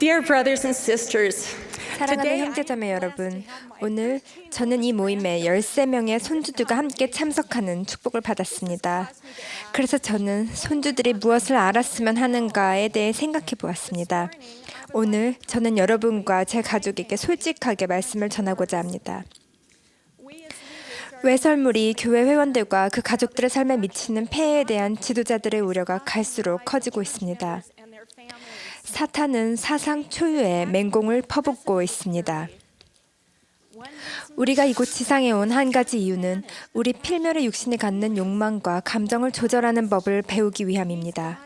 Dear brothers and sisters, 사랑하는 형제자매 여러분, 오늘 저는 이 모임에 13명의 손주들과 함께 참석하는 축복을 받았습니다. 그래서 저는 손주들이 무엇을 알았으면 하는가에 대해 생각해 보았습니다. 오늘 저는 여러분과 제 가족에게 솔직하게 말씀을 전하고자 합니다. 외설물이 교회 회원들과 그 가족들의 삶에 미치는 폐해에 대한 지도자들의 우려가 갈수록 커지고 있습니다. 사탄은 사상 초유의 맹공을 퍼붓고 있습니다. 우리가 이곳 지상에 온 한 가지 이유는 우리 필멸의 육신이 갖는 욕망과 감정을 조절하는 법을 배우기 위함입니다.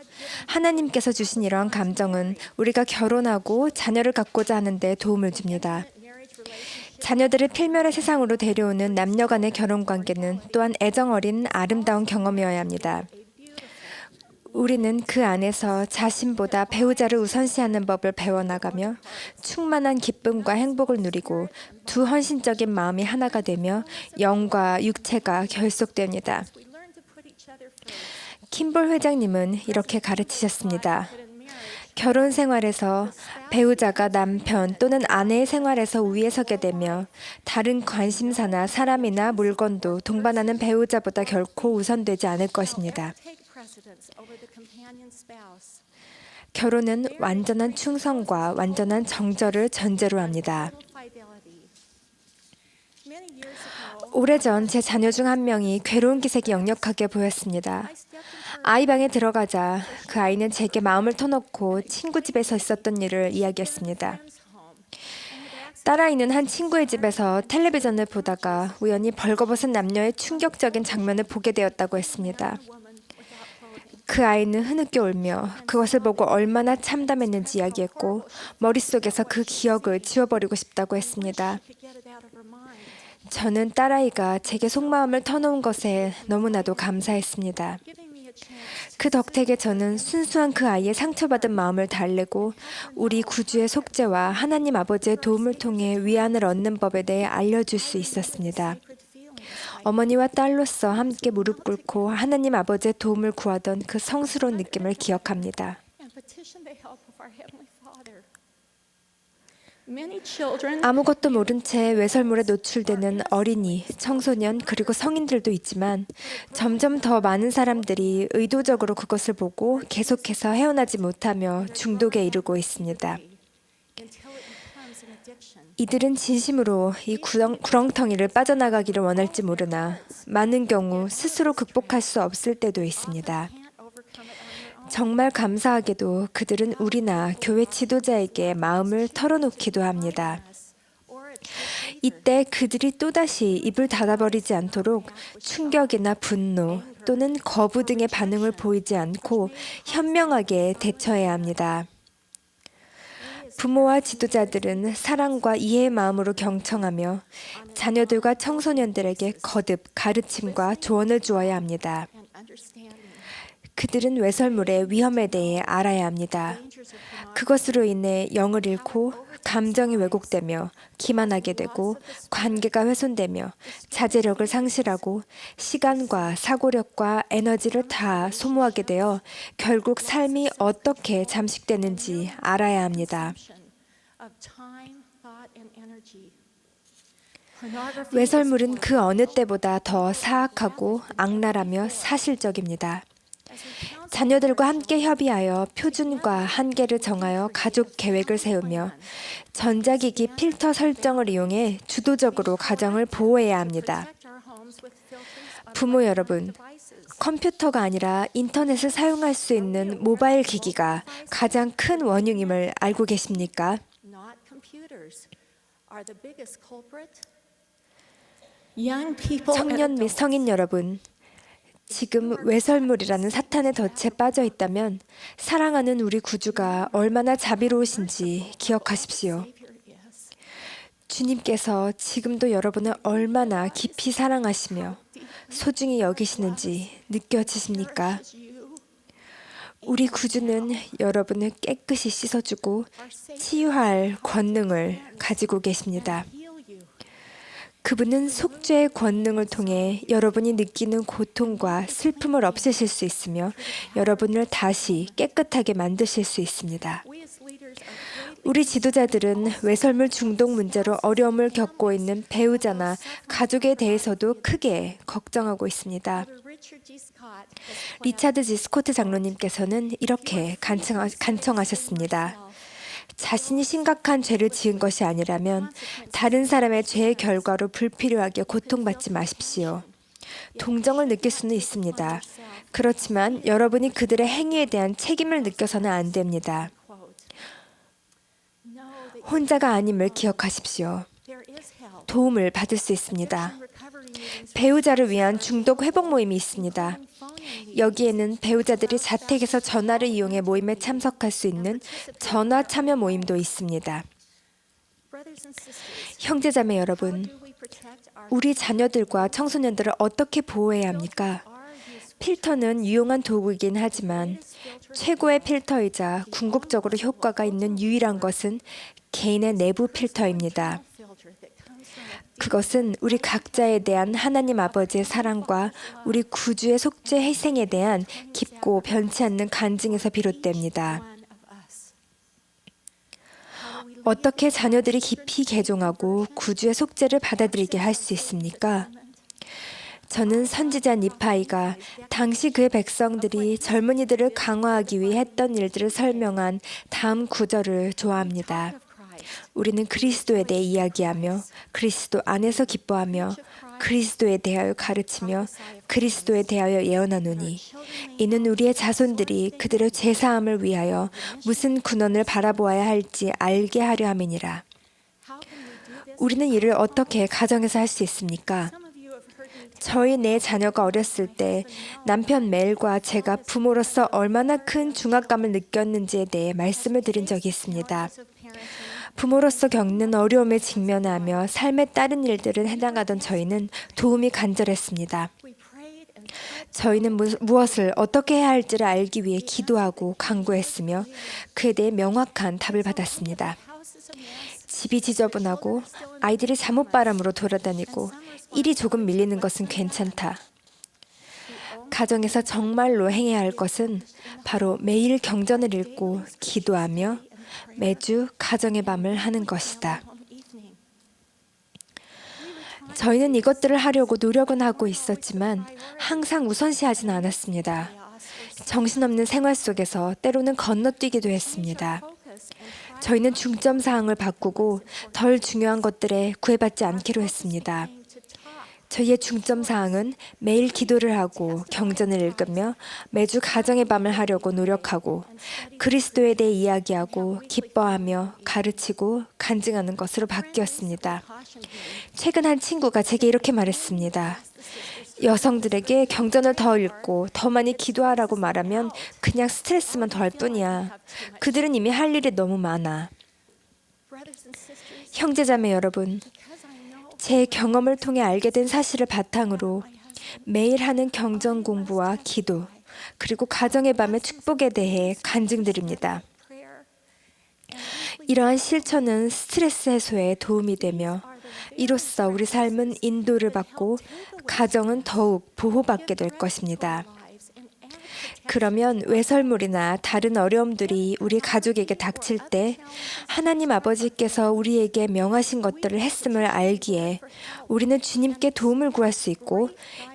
하나님께서 주신 이러한 감정은 우리가 결혼하고 자녀를 갖고자 하는데 도움을 줍니다. 자녀들을 필멸의 세상으로 데려오는 남녀 간의 결혼 관계는 또한 애정 어린 아름다운 경험이어야 합니다. 우리는 그 안에서 자신보다 배우자를 우선시하는 법을 배워나가며 충만한 기쁨과 행복을 누리고 두 헌신적인 마음이 하나가 되며 영과 육체가 결속됩니다. 킴볼 회장님은 이렇게 가르치셨습니다. 결혼 생활에서 배우자가 남편 또는 아내의 생활에서 위에 서게 되며 다른 관심사나 사람이나 물건도 동반하는 배우자보다 결코 우선되지 않을 것입니다. 결혼은 완전한 충성과 완전한 정절을 전제로 합니다. 오래전 제 자녀 중 한 명이 괴로운 기색이 역력하게 보였습니다. 아이 방에 들어가자 그 아이는 제게 마음을 터놓고 친구 집에서 있었던 일을 이야기했습니다. 딸아이는 한 친구의 집에서 텔레비전을 보다가 우연히 벌거벗은 남녀의 충격적인 장면을 보게 되었다고 했습니다. 그 아이는 흐느껴 울며 그것을 보고 얼마나 참담했는지 이야기했고 머릿속에서 그 기억을 지워버리고 싶다고 했습니다. 저는 딸아이가 제게 속마음을 터놓은 것에 너무나도 감사했습니다. 그 덕택에 저는 순수한 그 아이의 상처받은 마음을 달래고 우리 구주의 속죄와 하나님 아버지의 도움을 통해 위안을 얻는 법에 대해 알려줄 수 있었습니다. 어머니와 딸로서 함께 무릎 꿇고 하나님 아버지의 도움을 구하던 그 성스러운 느낌을 기억합니다. 아무것도 모른 채 외설물에 노출되는 어린이, 청소년, 그리고 성인들도 있지만 점점 더 많은 사람들이 의도적으로 그것을 보고 계속해서 헤어나지 못하며 중독에 이르고 있습니다. 이들은 진심으로 이 구렁, 구렁텅이를 빠져나가기를 원할지 모르나 많은 경우 스스로 극복할 수 없을 때도 있습니다. 정말 감사하게도 그들은 우리나 교회 지도자에게 마음을 털어놓기도 합니다. 이때 그들이 또다시 입을 닫아버리지 않도록 충격이나 분노 또는 거부 등의 반응을 보이지 않고 현명하게 대처해야 합니다. 부모와 지도자들은 사랑과 이해의 마음으로 경청하며 자녀들과 청소년들에게 거듭 가르침과 조언을 주어야 합니다. 그들은 외설물의 위험에 대해 알아야 합니다. 그것으로 인해 영을 잃고 감정이 왜곡되며 기만하게 되고 관계가 훼손되며 자제력을 상실하고 시간과 사고력과 에너지를 다 소모하게 되어 결국 삶이 어떻게 잠식되는지 알아야 합니다. 외설물은 그 어느 때보다 더 사악하고 악랄하며 사실적입니다. 자녀들과 함께 협의하여 표준과 한계를 정하여 가족 계획을 세우며 전자기기 필터 설정을 이용해 주도적으로 가정을 보호해야 합니다. 부모 여러분. 컴퓨터가 아니라 인터넷을 사용할 수 있는 모바일 기기가 가장 큰 원흉임을 알고 계십니까? 청년 및 성인 여러분, 지금 외설물이라는 사탄의 덫에 빠져 있다면 사랑하는 우리 구주가 얼마나 자비로우신지 기억하십시오. 주님께서 지금도 여러분을 얼마나 깊이 사랑하시며 소중히 여기시는지 느껴지십니까? 우리 구주는 여러분을 깨끗이 씻어주고 치유할 권능을 가지고 계십니다. 그분은 속죄의 권능을 통해 여러분이 느끼는 고통과 슬픔을 없애실 수 있으며 여러분을 다시 깨끗하게 만드실 수 있습니다. 우리 지도자들은 외설물 중독 문제로 어려움을 겪고 있는 배우자나 가족에 대해서도 크게 걱정하고 있습니다. 리차드 지 스코트 장로님께서는 이렇게 간청하, 간청하셨습니다. 자신이 심각한 죄를 지은 것이 아니라면 다른 사람의 죄의 결과로 불필요하게 고통받지 마십시오. 동정을 느낄 수는 있습니다. 그렇지만 여러분이 그들의 행위에 대한 책임을 느껴서는 안 됩니다. 혼자가 아님을 기억하십시오. 도움을 받을 수 있습니다. 배우자를 위한 중독 회복 모임이 있습니다. 여기에는 배우자들이 자택에서 전화를 이용해 모임에 참석할 수 있는 전화 참여 모임도 있습니다. 형제자매 여러분, 우리 자녀들과 청소년들을 어떻게 보호해야 합니까? 필터는 유용한 도구이긴 하지만 최고의 필터이자 궁극적으로 효과가 있는 유일한 것은 개인의 내부 필터입니다. 그것은 우리 각자에 대한 하나님 아버지의 사랑과 우리 구주의 속죄 희생에 대한 깊고 변치 않는 간증에서 비롯됩니다. 어떻게 자녀들이 깊이 개종하고 구주의 속죄를 받아들이게 할 수 있습니까? 저는 선지자 니파이가 당시 그의 백성들이 젊은이들을 강화하기 위해 했던 일들을 설명한 다음 구절을 좋아합니다. 우리는 그리스도에 대해 이야기하며 그리스도 안에서 기뻐하며 그리스도에 대하여 가르치며 그리스도에 대하여 예언하노니 이는 우리의 자손들이 그들의 죄 사함을 위하여 무슨 군원을 바라보아야 할지 알게 하려 함이니라. 우리는 이를 어떻게 가정에서 할 수 있습니까? 저희 네 자녀가 어렸을 때 남편 멜과 제가 부모로서 얼마나 큰 중압감을 느꼈는지에 대해 말씀을 드린 적이 있습니다. 부모로서 겪는 어려움에 직면하며 삶에 따른 일들을 해나가던 저희는 도움이 간절했습니다. 저희는 무- 무엇을 어떻게 해야 할지를 알기 위해 기도하고 강구했으며 그에 대해 명확한 답을 받았습니다. 집이 지저분하고 아이들이 잠옷바람으로 돌아다니고 일이 조금 밀리는 것은 괜찮다. 가정에서 정말로 행해야 할 것은 바로 매일 경전을 읽고 기도하며 매주 가정의 밤을 하는 것이다. 저희는 이것들을 하려고 노력은 하고 있었지만 항상 우선시하진 않았습니다. 정신없는 생활 속에서 때로는 건너뛰기도 했습니다. 저희는 중점 사항을 바꾸고 덜 중요한 것들에 구애받지 않기로 했습니다. 저희의 중점 사항은 매일 기도를 하고 경전을 읽으며 매주 가정의 밤을 하려고 노력하고 그리스도에 대해 이야기하고 기뻐하며 가르치고 간증하는 것으로 바뀌었습니다. 최근 한 친구가 제게 이렇게 말했습니다. 여성들에게 경전을 더 읽고 더 많이 기도하라고 말하면 그냥 스트레스만 덜 뿐이야. 그들은 이미 할 일이 너무 많아. 형제자매 여러분, 제 경험을 통해 알게 된 사실을 바탕으로 매일 하는 경전 공부와 기도, 그리고 가정의 밤의 축복에 대해 간증드립니다. 이러한 실천은 스트레스 해소에 도움이 되며 이로써 우리 삶은 인도를 받고 가정은 더욱 보호받게 될 것입니다. 그러면 외설물이나 다른 어려움들이 우리 가족에게 닥칠 때 하나님 아버지께서 우리에게 명하신 것들을 했음을 알기에 우리는 주님께 도움을 구할 수 있고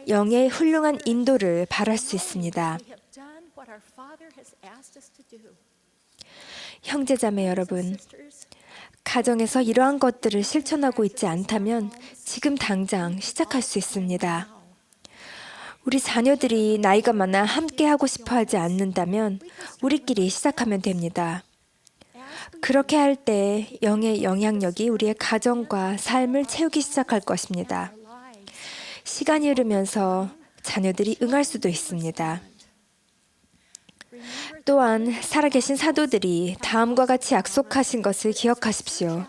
영의 훌륭한 인도를 바랄 수 있습니다. 형제자매 여러분, 가정에서 이러한 것들을 실천하고 있지 않다면 지금 당장 시작할 수 있습니다. 우리 자녀들이 나이가 많아 함께 하고 싶어 하지 않는다면 우리끼리 시작하면 됩니다. 그렇게 할 때 영의 영향력이 우리의 가정과 삶을 채우기 시작할 것입니다. 시간이 흐르면서 자녀들이 응할 수도 있습니다. 또한 살아계신 사도들이 다음과 같이 약속하신 것을 기억하십시오.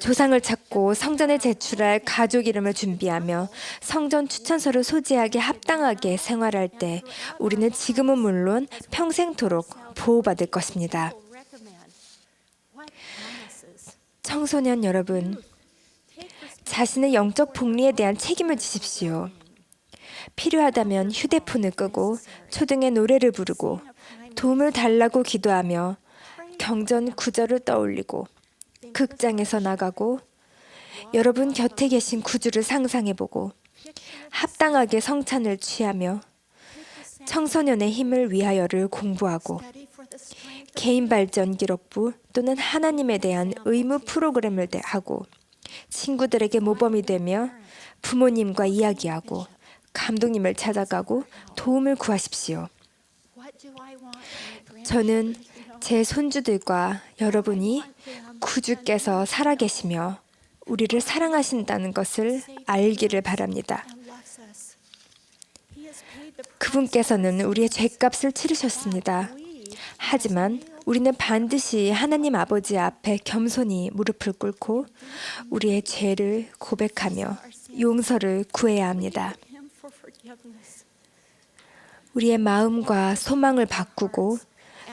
조상을 찾고 성전에 제출할 가족 이름을 준비하며 성전 추천서를 소지하게 합당하게 생활할 때 우리는 지금은 물론 평생토록 보호받을 것입니다. 청소년 여러분, 자신의 영적 복리에 대한 책임을 지십시오. 필요하다면 휴대폰을 끄고 초등의 노래를 부르고 도움을 달라고 기도하며 성경 구절을 떠올리고 극장에서 나가고 여러분 곁에 계신 구주를 상상해보고 합당하게 성찬을 취하며 청소년의 힘을 위하여를 공부하고 개인 발전 기록부 또는 하나님에 대한 의무 프로그램을 대- 하고 친구들에게 모범이 되며 부모님과 이야기하고 감독님을 찾아가고 도움을 구하십시오. 저는 제 손주들과 여러분이 구주께서 살아계시며 우리를 사랑하신다는 것을 알기를 바랍니다. 그분께서는 우리의 죄값을 치르셨습니다. 하지만 우리는 반드시 하나님 아버지 앞에 겸손히 무릎을 꿇고 우리의 죄를 고백하며 용서를 구해야 합니다. 우리의 마음과 소망을 바꾸고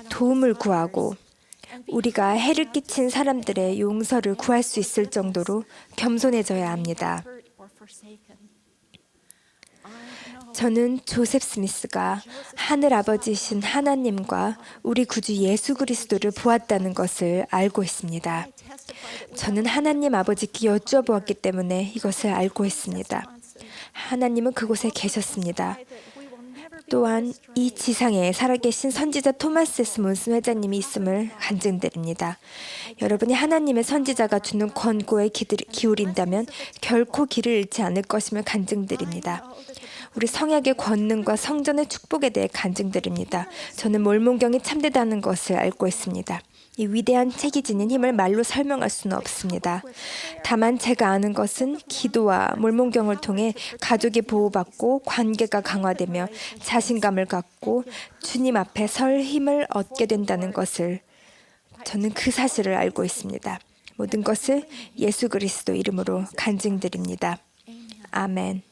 도움을 구하고 우리가 해를 끼친 사람들의 용서를 구할 수 있을 정도로 겸손해져야 합니다. 저는 조셉 스미스가 하늘 아버지이신 하나님과 우리 구주 예수 그리스도를 보았다는 것을 알고 있습니다. 저는 하나님 아버지께 여쭈어보았기 때문에 이것을 알고 있습니다. 하나님은 그곳에 계셨습니다. 또한 이 지상에 살아계신 선지자 토마스. 몬슨 회장님이 있음을 간증드립니다. 여러분이 하나님의 선지자가 주는 권고에 기울인다면 결코 길을 잃지 않을 것임을 간증드립니다. 우리 성약의 권능과 성전의 축복에 대해 간증드립니다. 저는 몰몬경이 참되다는 것을 알고 있습니다. 이 위대한 책이 지닌 힘을 말로 설명할 수는 없습니다. 다만 제가 아는 것은 기도와 몰몬경을 통해 가족이 보호받고 관계가 강화되며 자신감을 갖고 주님 앞에 설 힘을 얻게 된다는 것을 저는 그 사실을 알고 있습니다. 모든 것을 예수 그리스도 이름으로 간증드립니다. 아멘.